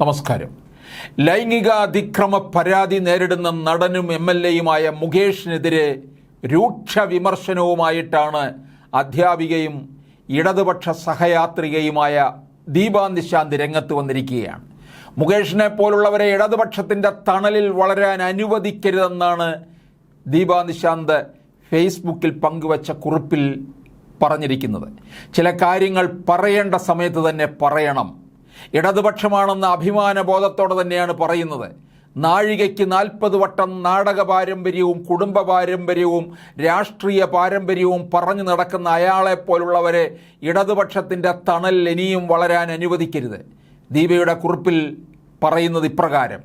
നമസ്കാരം. ലൈംഗിക അതിക്രമ പരാതി നേരിടുന്ന നടനും എം എൽ എയുമായ മുകേഷിനെതിരെ രൂക്ഷ വിമർശനവുമായിട്ടാണ് അധ്യാപികയും ഇടതുപക്ഷ സഹയാത്രികയുമായ ദീപാ നിശാന്ത് രംഗത്ത് വന്നിരിക്കുകയാണ്. മുകേഷിനെ പോലുള്ളവരെ ഇടതുപക്ഷത്തിന്റെ തണലിൽ വളരാൻ അനുവദിക്കരുതെന്നാണ് ദീപാ നിശാന്ത് ഫേസ്ബുക്കിൽ പങ്കുവച്ച കുറിപ്പിൽ പറഞ്ഞിരിക്കുന്നത്. ചില കാര്യങ്ങൾ പറയേണ്ട സമയത്ത് തന്നെ പറയണം. ഇടതുപക്ഷമാണെന്ന അഭിമാന ബോധത്തോടെ തന്നെയാണ് പറയുന്നത്. നാഴികയ്ക്ക് നാൽപ്പത് വട്ടം നാടക പാരമ്പര്യവും കുടുംബ പാരമ്പര്യവും രാഷ്ട്രീയ പാരമ്പര്യവും പറഞ്ഞു നടക്കുന്ന അയാളെപ്പോലുള്ളവരെ ഇടതുപക്ഷത്തിന്റെ തണൽ ഇനിയും വളരാൻ അനുവദിക്കരുത്. ദീപയുടെ കുറിപ്പിൽ പറയുന്നത് ഇപ്രകാരം.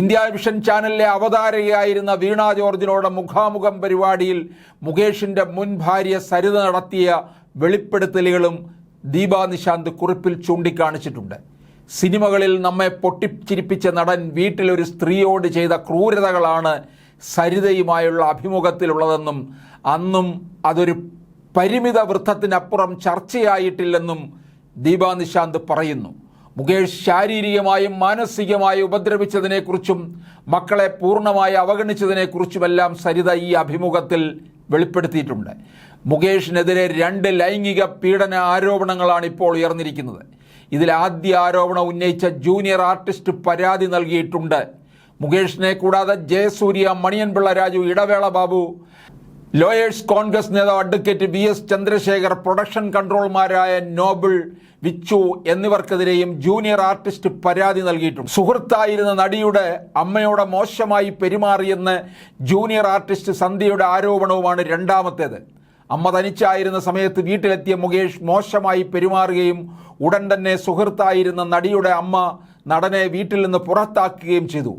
ഇന്ത്യ വിഷൻ ചാനലിലെ അവതാരകയായിരുന്ന വീണ ജോർജിനോട് മുഖാമുഖം പരിപാടിയിൽ മുകേഷിന്റെ മുൻ ഭാര്യ സരിത നടത്തിയ വെളിപ്പെടുത്തലുകളും ദീപാ നിശാന്ത് കുറിപ്പിൽ ചൂണ്ടിക്കാണിച്ചിട്ടുണ്ട്. സിനിമകളിൽ നമ്മെ പൊട്ടിച്ചിരിപ്പിച്ച നടൻ വീട്ടിലൊരു സ്ത്രീയോട് ചെയ്ത ക്രൂരതകളാണ് സരിതയുമായുള്ള അഭിമുഖത്തിലുള്ളതെന്നും അന്നും അതൊരു പരിമിത വൃത്തത്തിനപ്പുറം ചർച്ചയായിട്ടില്ലെന്നും ദീപാ നിശാന്ത് പറയുന്നു. മുകേഷ് ശാരീരികമായും മാനസികമായും ഉപദ്രവിച്ചതിനെക്കുറിച്ചും മക്കളെ പൂർണമായി അവഗണിച്ചതിനെക്കുറിച്ചുമെല്ലാം സരിത ഈ അഭിമുഖത്തിൽ വെളിപ്പെടുത്തിയിട്ടുണ്ട്. മുകേഷിനെതിരെ രണ്ട് ലൈംഗിക പീഡന ആരോപണങ്ങളാണ് ഇപ്പോൾ ഉയർന്നിരിക്കുന്നത്. ഇതിൽ ആദ്യ ആരോപണം ഉന്നയിച്ച ജൂനിയർ ആർട്ടിസ്റ്റ് പരാതി നൽകിയിട്ടുണ്ട്. മുകേഷിനെ കൂടാതെ ജയസൂര്യ മണിയൻപിള്ള രാജു ഇടവേള ബാബു ലോയേഴ്സ് കോൺഗ്രസ് നേതാവ് advocate V S Chandrashekhar production കൺട്രോൾമാരായ Noble Vichu എന്നിവർക്കെതിരെയും ജൂനിയർ ആർട്ടിസ്റ്റ് പരാതി നൽകിയിട്ടുണ്ട്. സുഹൃത്തായിരുന്ന നടിയുടെ അമ്മയോട് മോശമായി പെരുമാറിയെന്ന് ജൂനിയർ ആർട്ടിസ്റ്റ് സന്ധ്യയുടെ ആരോപണവുമാണ് രണ്ടാമത്തേത്. അമ്മ തനിച്ചായിരുന്ന സമയത്ത് വീട്ടിലെത്തിയ മുകേഷ് മോശമായി പെരുമാറുകയും ഉടൻ തന്നെ സുഹൃത്തായിരുന്ന നടിയുടെ അമ്മ നടനെ വീട്ടിൽ നിന്ന് പുറത്താക്കുകയും ചെയ്തു.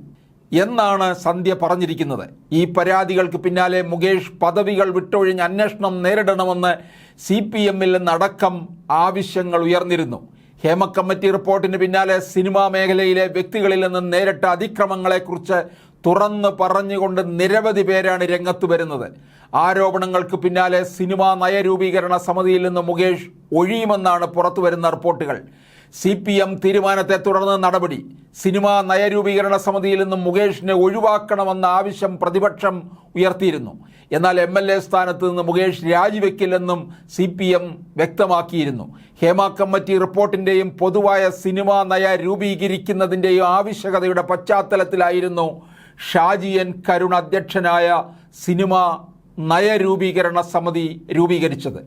എന്നാണ് സന്ധ്യ പറഞ്ഞിരിക്കുന്നത്. ഈ പരാതികൾക്ക് പിന്നാലെ മുകേഷ് പദവികൾ വിട്ടൊഴിഞ്ഞ് അന്വേഷണം നേരിടണമെന്ന് സി പി എമ്മിൽ നിന്നടക്കം ആവശ്യങ്ങൾ ഉയർന്നിരുന്നു. ഹേമ കമ്മിറ്റി റിപ്പോർട്ടിന് പിന്നാലെ സിനിമാ മേഖലയിലെ വ്യക്തികളിൽ നിന്ന് നേരിട്ട അതിക്രമങ്ങളെക്കുറിച്ച് തുറന്ന് പറഞ്ഞുകൊണ്ട് നിരവധി പേരാണ് രംഗത്ത് വരുന്നത്. ആരോപണങ്ങൾക്ക് പിന്നാലെ സിനിമാ നയരൂപീകരണ സമിതിയിൽ നിന്ന് മുകേഷ് ഒഴിയുമെന്നാണ് പുറത്തു വരുന്ന റിപ്പോർട്ടുകൾ. സി പി എം തീരുമാനത്തെ തുടർന്ന് നടപടി. സിനിമാ നയരൂപീകരണ സമിതിയിൽ നിന്നും മുകേഷിനെ ഒഴിവാക്കണമെന്ന ആവശ്യം പ്രതിപക്ഷം ഉയർത്തിയിരുന്നു. എന്നാൽ എം എൽ എ സ്ഥാനത്ത് നിന്ന് മുകേഷ് രാജിവെക്കില്ലെന്നും സി പി എം വ്യക്തമാക്കിയിരുന്നു. ഹേമ കമ്മിറ്റി റിപ്പോർട്ടിന്റെയും പൊതുവായ സിനിമാ നയ രൂപീകരിക്കുന്നതിന്റെയും ആവശ്യകതയുടെ പശ്ചാത്തലത്തിലായിരുന്നു ഷാജി എൻ കരുൺ അധ്യക്ഷനായ സിനിമാ നയരൂപീകരണ സമിതി രൂപീകരിച്ചത്.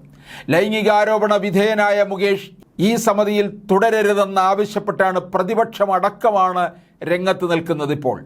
ലൈംഗികാരോപണ വിധേയനായ മുകേഷ് ഈ സമിതിയിൽ തുടരരുതെന്ന് ആവശ്യപ്പെട്ടാണ് പ്രതിപക്ഷമടക്കമാണ് രംഗത്ത് നിൽക്കുന്നത് ഇപ്പോൾ.